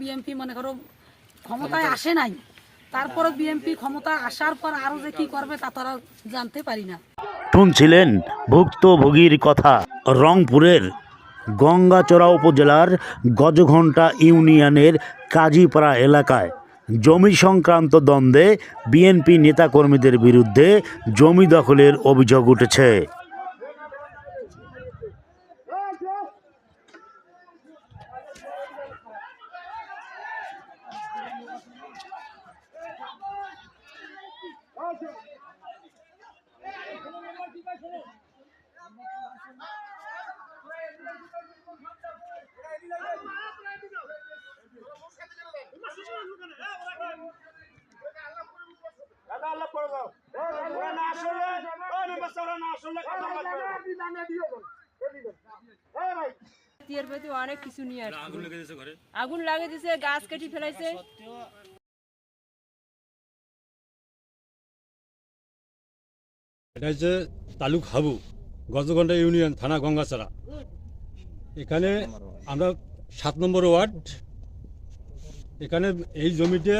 BNP মনে করো ক্ষমতায় আসে নাই। তারপরে বিএনপি ক্ষমতা আসার পর আরও যে কি করবে তা তারা জানতে পারি না। শুনছিলেন ভুক্তভোগীর কথা? রংপুরের গঙ্গাচড়া উপজেলার গজঘণ্টা ইউনিয়নের কাজীপাড়া এলাকায় জমি সংক্রান্ত দ্বন্দ্বে বিএনপি নেতাকর্মীদের বিরুদ্ধে জমি দখলের অভিযোগ উঠেছে। টিয়ার প্রতি অনেক কিছু নিয়ে আগুন লাগিয়ে দিছে গাছ কেটে ফেলাইছে। এটা হচ্ছে তালুক হাবু গজগন্ডা ইউনিয়ন থানা গঙ্গাচারা এখানে আমরা সাত নম্বর ওয়ার্ড। এখানে এই জমিতে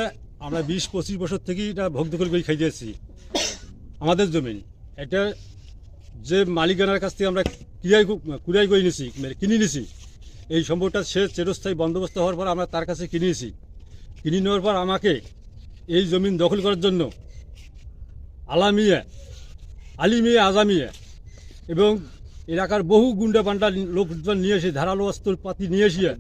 আমরা বিশ পঁচিশ বছর থেকেই এটা ভোগ দখল করে খাই দিয়েছি আমাদের জমি। এটা যে মালিকানার কাছ থেকে আমরা ক্রিয়াই কুড়াই করে নিছি মানে কিনে নিছি এই সম্পদটা সে চিরস্থায়ী বন্দোবস্ত হওয়ার পর আমরা তার কাছে কিনে নিছি কিনে নেওয়ার পর আমাকে এই জমিন দখল করার জন্য আলামিয়া আলিমিয়া আজামিয়া এবং এলাকার বহু গুন্ডা পান্ডা লোকজন নিয়ে এসে ধারালো অস্ত্র পাতি নিয়ে এসিয়া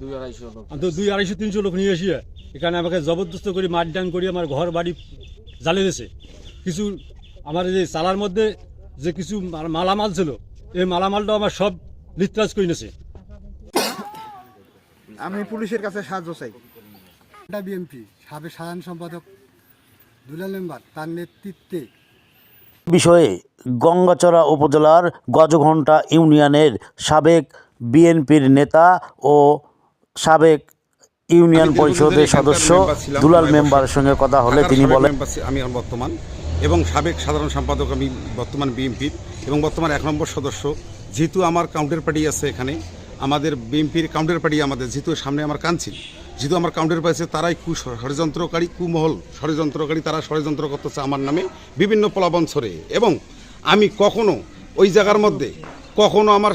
দুই আড়াইশো তিনশো লোক নিয়ে এসিয়া এখানে আমাকে জবরদস্ত করে মারডান করে আমার ঘর বাড়ি জ্বালিয়ে দিয়েছে। কিছু আমার এই যে চালার মধ্যে যে কিছু মালামাল ছিল এই মালামালটাও আমার সব লিত্রাজ করে নিয়েছে। আমি পুলিশের কাছে সাহায্য চাই। এটা বিএনপি সাবেক সাধারণ সম্পাদক দুলাল মেম্বার তার নেতৃত্বে। বিষয়ে গঙ্গাচড়া উপজেলার গজঘণ্টা ইউনিয়নের সাবেক বিএনপির নেতা ও সাবেক ইউনিয়ন পরিষদের সদস্য। দুলাল মেম্বারের সঙ্গে কথা হলে তিনি বলেন আমি বর্তমান। এবং সাবেক সাধারণ সম্পাদক আমি বর্তমান বিএনপির এবং বর্তমান এক নম্বর সদস্য। যেহেতু আমার কাউন্টার পার্টি আছে এখানে। আমাদের বিএনপির কাউন্টার পার্টি আমাদের। যেহেতু সামনে আমার কানছিল যেহেতু আমার কাউন্টার পার্টি আছে, তারাই কু ষড়যন্ত্রকারী, কুমহল ষড়যন্ত্রকারী, তারা ষড়যন্ত্র করতেছে আমার নামে বিভিন্ন প্রলাপন ছড়ে। এবং আমি কখনো ওই জায়গার মধ্যে, কখনো আমার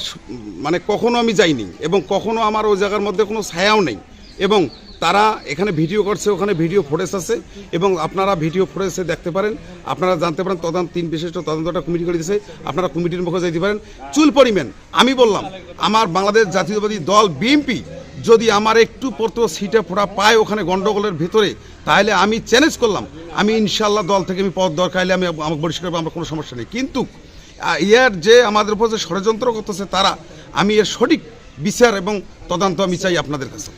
মানে কখনো আমি যাইনি এবং কখনো আমার ওই জায়গার মধ্যে কোনো ছায়াও নেই। এবং তারা এখানে ভিডিও করছে ওখানে ভিডিও ফুটেজ আছে এবং আপনারা ভিডিও ফুটেজে দেখতে পারেন আপনারা জানতে পারেন তদন্ত তিন বিশিষ্ট তদন্তটা কমিটি করে দিয়েছে আপনারা কমিটির মুখে যাইতে পারেন। চুল পরিমাণ আমি বললাম আমার বাংলাদেশ জাতীয়বাদী দল বিএনপি যদি আমার একটু পড়তো সিটে ফোড়া পায় ওখানে গন্ডগোলের ভিতরে তাহলে আমি চ্যালেঞ্জ করলাম। আমি ইনশাল্লাহ দল থেকে আমি পদ দরকার হলে আমি আমাকে বহিষ্কার করব, আমার কোনো সমস্যা নেই। কিন্তু ইয়ার যে আমাদের উপর যে ষড়যন্ত্র করতেছে তারা আমি এর সঠিক বিচার এবং তদন্ত আমি চাই আপনাদের কাছে।